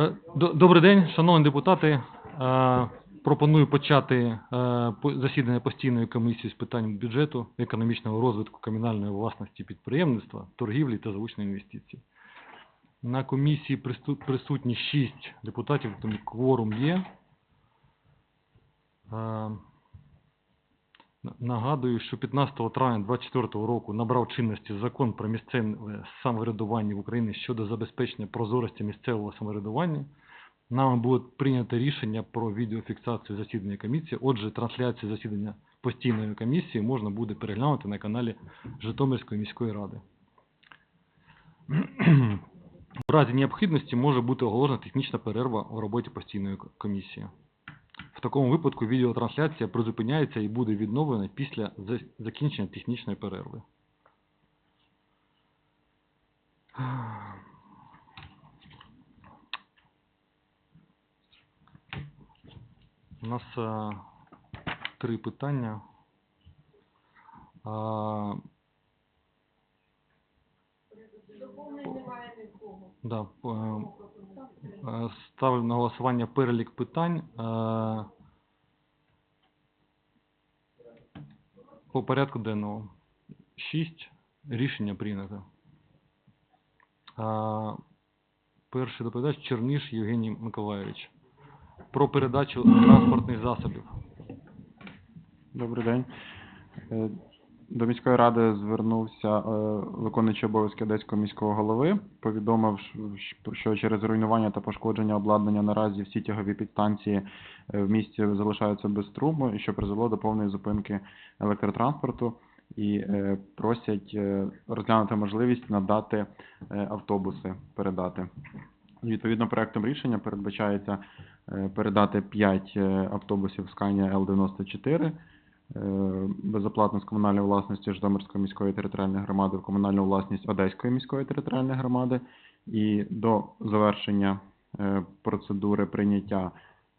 Е, до- Добрий день, шановні депутати. Е, Пропоную почати е, засідання постійної комісії з питань бюджету, економічного розвитку, комунальної власності підприємництва, торгівлі та залучення інвестицій. На комісії присутні 6 депутатів, тому кворум є. На- Нагадую, що 15 травня 2024 року набрав чинності закон про місцеве самоврядування в Україні щодо забезпечення прозорості місцевого самоврядування. Нами було прийнято рішення про відеофіксацію засідання комісії. Отже, трансляцію засідання постійної комісії можна буде переглянути на каналі Житомирської міської ради. В разі необхідності може бути оголошена технічна перерва у роботі постійної комісії. В такому випадку відеотрансляція призупиняється і буде відновлена після закінчення технічної перерви. У нас е, три питання. Да, п- е, ставлю на голосування перелік питань. е, По порядку денного. Шість. Рішення прийнято. А, Перший доповідач Черніш Євгеній Миколайович. Про передачу транспортних засобів. Добрий день. До міської ради звернувся е, виконуючий обов'язки Одеського міського голови, повідомив, що- через руйнування та пошкодження обладнання наразі всі тягові підстанції е, в місті залишаються без струму, і що призвело до повної зупинки електротранспорту, і е, просять розглянути можливість надати автобуси, передати. Відповідно, проектом рішення передбачається передати 5 автобусів Scania L94 е, безоплатно з комунальної власності Житомирської міської територіальної громади в комунальну власність Одеської міської територіальної громади. І до завершення е, процедури прийняття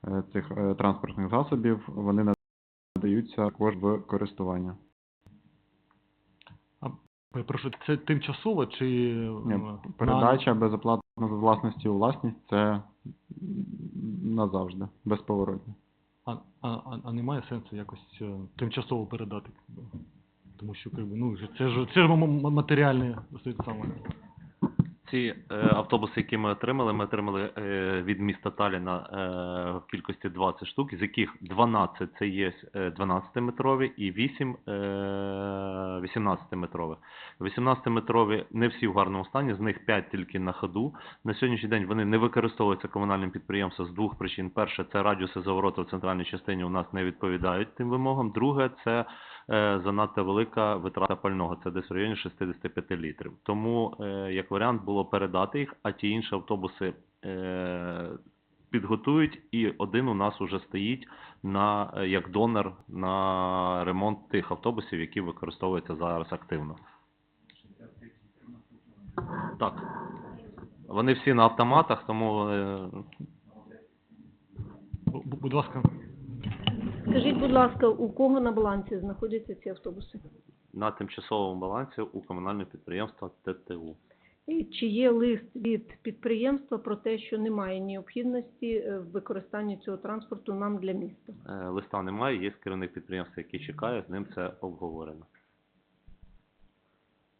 е, цих е, транспортних засобів вони надаються також в користування. Прошу, це тимчасово чи Ні, Передача безоплатно з власності у власність це назавжди, безповоротно. А, а, а, немає сенсу якось е, тимчасово передати? Тому що ну, це ж це ж матеріальне саме. Ці е, автобуси, які ми отримали, ми отримали е, від міста Таліна е, в кількості 20 штук, з яких 12 це є е, 12-метрові і 8 е, 18-метрові. 18-метрові не всі в гарному стані, з них 5 тільки на ходу. На сьогоднішній день вони не використовуються комунальним підприємством з двох причин. Перше, це радіуси завороту в центральній частині у нас не відповідають тим вимогам. Друге, це занадто велика витрата пального, це десь в районі 65 літрів. Тому, е, як варіант, було передати їх, а ті інші автобуси е, підготують, і один у нас уже стоїть на, е, як донор на ремонт тих автобусів, які використовуються зараз активно. Так. Вони всі на автоматах, тому е, Бу- бу- Будь ласка, Скажіть, будь ласка, у кого на балансі знаходяться ці автобуси? на тимчасовому балансі у комунального підприємства ТТУ. І чи є лист від підприємства про те, що немає необхідності е, в використанні цього транспорту нам для міста? Е, Листа немає, є керівник підприємства, який чекає, з ним це обговорено.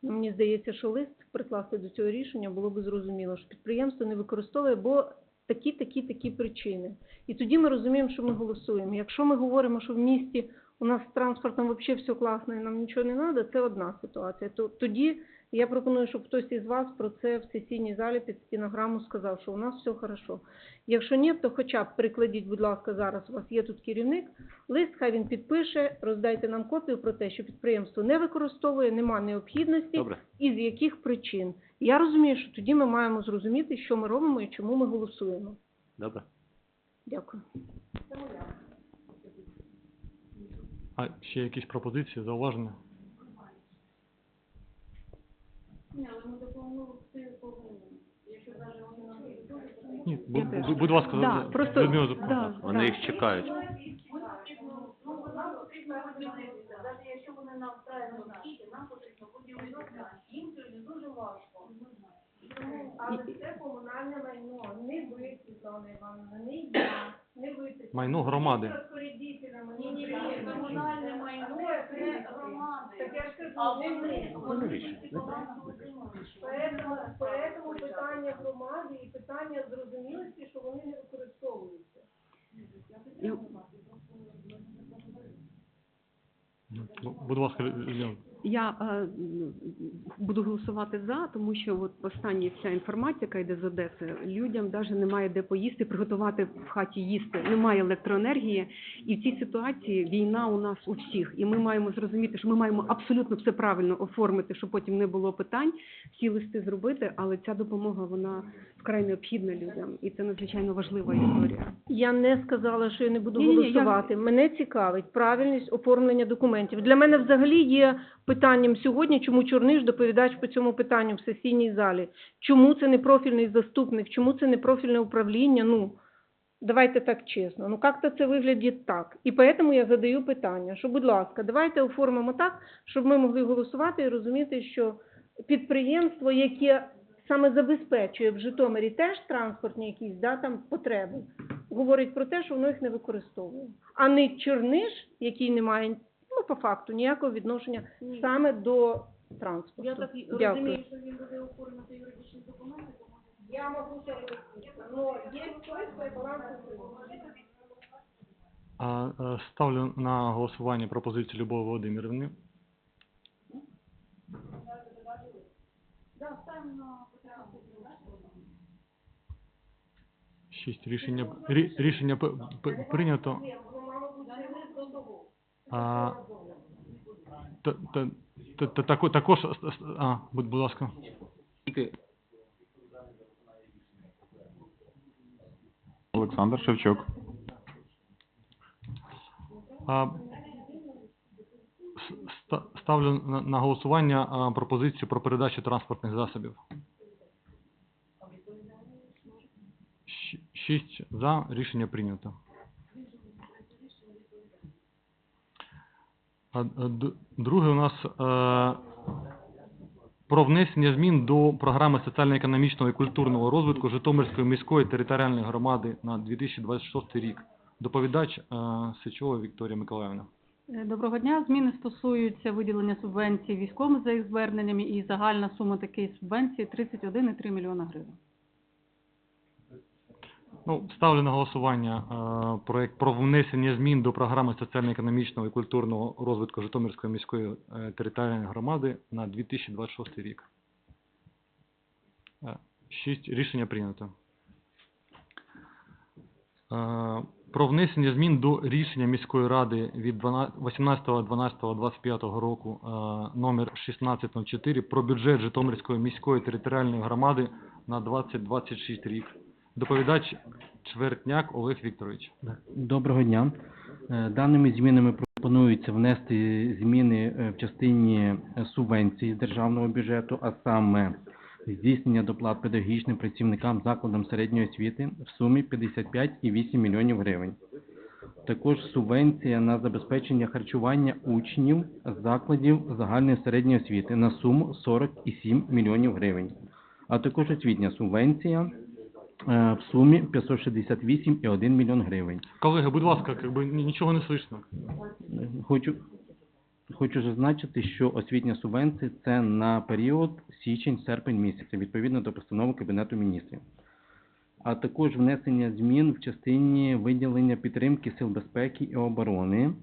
Ну, Мені здається, що лист прикласти до цього рішення було би зрозуміло, що підприємство не використовує, бо такі, такі, такі причини. І тоді ми розуміємо, що ми голосуємо. Якщо ми говоримо, що в місті у нас з транспортом взагалі все класно і нам нічого не треба, це одна ситуація. То тоді я пропоную, щоб хтось із вас про це в сесійній залі під стінограму сказав, що у нас все хорошо. Якщо ні, то хоча б прикладіть, будь ласка, зараз у вас є тут керівник, лист, хай він підпише, роздайте нам копію про те, що підприємство не використовує, нема необхідності Добре? і з яких причин. Я розумію, що тоді ми маємо зрозуміти, що ми робимо і чому ми голосуємо. Добре? Дякую. а ще якісь пропозиції, зауваження? Ні, бу- бу- будь ласка, Да, за- просто- Людмила Зубко. да. Вони їх чекають. Навіть якщо вони нам правильно скільки, нам потрібно будівельна, їм сьогодні дуже важко. Тому, а Але це комунальне майно, не ви, Світлана Івановна, не я, не ви. Майно громади. Розпорядителями, Ні, ні, не ні, комунальне майно це громади. Так я ж кажу, не ми. Поэтому, поэтому питання громади і питання зрозумілості, що вони не використовуються. Ну, Будь ласка, Ліліана. Я е, буду голосувати за, тому що от остання вся інформація, яка йде з Одеси, людям навіть немає де поїсти, приготувати в хаті їсти, немає електроенергії. І в цій ситуації війна у нас у всіх. І ми маємо зрозуміти, що ми маємо абсолютно все правильно оформити, щоб потім не було питань, всі листи зробити, але ця допомога вона вкрай необхідна людям, і це надзвичайно важлива історія. Я не сказала, що я не буду Ні-ні-ні, я- голосувати. Мене цікавить правильність оформлення документів. Для мене взагалі є питанням сьогодні, чому Чорниш доповідач по цьому питанню в сесійній залі. Чому це не профільний заступник, чому це не профільне управління? Ну, давайте так чесно. Ну, як-то це виглядить так. І тому я задаю питання, що, будь ласка, давайте оформимо так, щоб ми могли голосувати і розуміти, що підприємство, яке саме забезпечує в Житомирі теж транспортні якісь да, там потреби, говорить про те, що воно їх не використовує. А не Черниш, який не має ну, по факту ніякого відношення саме до транспорту. Я так і Дякую. розумію, що він буде оформити юридичні документи, тому Я можу це але є щось, це баланс. А, е, Ставлю на голосування пропозицію Любові Володимирівни. Шість. Рішення, рі- рішення п- п- прийнято. А, та, та, та, та, тако- також, а, будь, будь ласка. Олександр Шевчук. А, ста- ставлю на, на голосування а, пропозицію про передачу транспортних засобів. Шість за, рішення прийнято. А, а, д- Друге у нас е, про внесення змін до програми соціально-економічного і культурного розвитку Житомирської міської територіальної громади на 2026 рік. Доповідач е, Сичова Вікторія Миколаївна. Е, Доброго дня. Зміни стосуються виділення субвенцій військовим за їх зверненнями і загальна сума такої субвенції 31,3 мільйона гривень. Ну, ставлю на голосування е, проект про внесення змін до програми соціально-економічного і культурного розвитку Житомирської міської е, територіальної громади на 2026 рік. Е. Рішення прийнято. Е, Про внесення змін до рішення міської ради від 18.12.25 року е, номер 1604 про бюджет Житомирської міської територіальної громади на 2026 рік. Доповідач Чвертняк Олег Вікторович. Доброго дня. Е, Даними змінами пропонується внести зміни е, в частині е, субвенцій з державного бюджету, а саме здійснення доплат педагогічним працівникам закладам середньої освіти в сумі 55,8 мільйонів гривень. Також субвенція на забезпечення харчування учнів закладів загальної середньої освіти на суму 47 мільйонів гривень. А також освітня субвенція е, в сумі 568,1 мільйон гривень. Колеги, будь ласка, как би ні- нічого не слышно. Хочу, хочу зазначити, що освітня субвенція – це на період січень-серпень місяця, відповідно до постанови Кабінету міністрів. А також внесення змін в частині виділення підтримки сил безпеки і оборони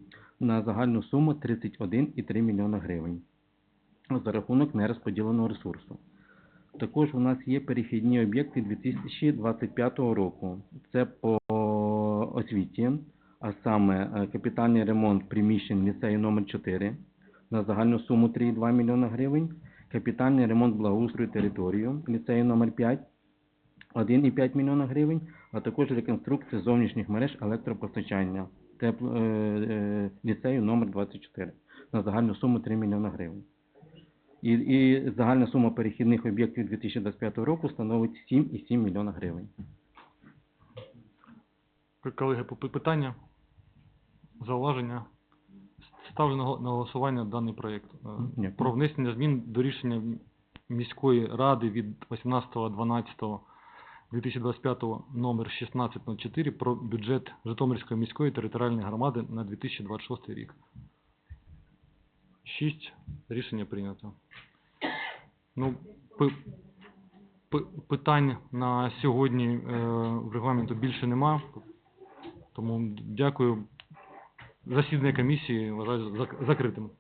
на загальну суму 31,3 мільйона гривень за рахунок нерозподіленого ресурсу. Також у нас є перехідні об'єкти 2025 року. Це по освіті, а саме е, капітальний ремонт приміщень ліцею номер 4 на загальну суму 3,2 мільйона гривень, капітальний ремонт благоустрою територію ліцею номер 5 1,5 мільйона гривень, а також реконструкція зовнішніх мереж електропостачання е, е, ліцею номер 24 на загальну суму 3 мільйона гривень. І, і загальна сума перехідних об'єктів 2025 року становить 7,7 мільйона гривень. Колеги, питання, зауваження. Ставлю на голосування даний проект. Е, Про внесення змін до рішення міської ради від 18.12.2025 номер 1604 про бюджет Житомирської міської територіальної громади на 2026 рік. 6. Рішення прийнято. Ну, пи- пи- питань на сьогодні е, в регламенту більше нема. Тому дякую. Засідання комісії вважаю зак- закритим.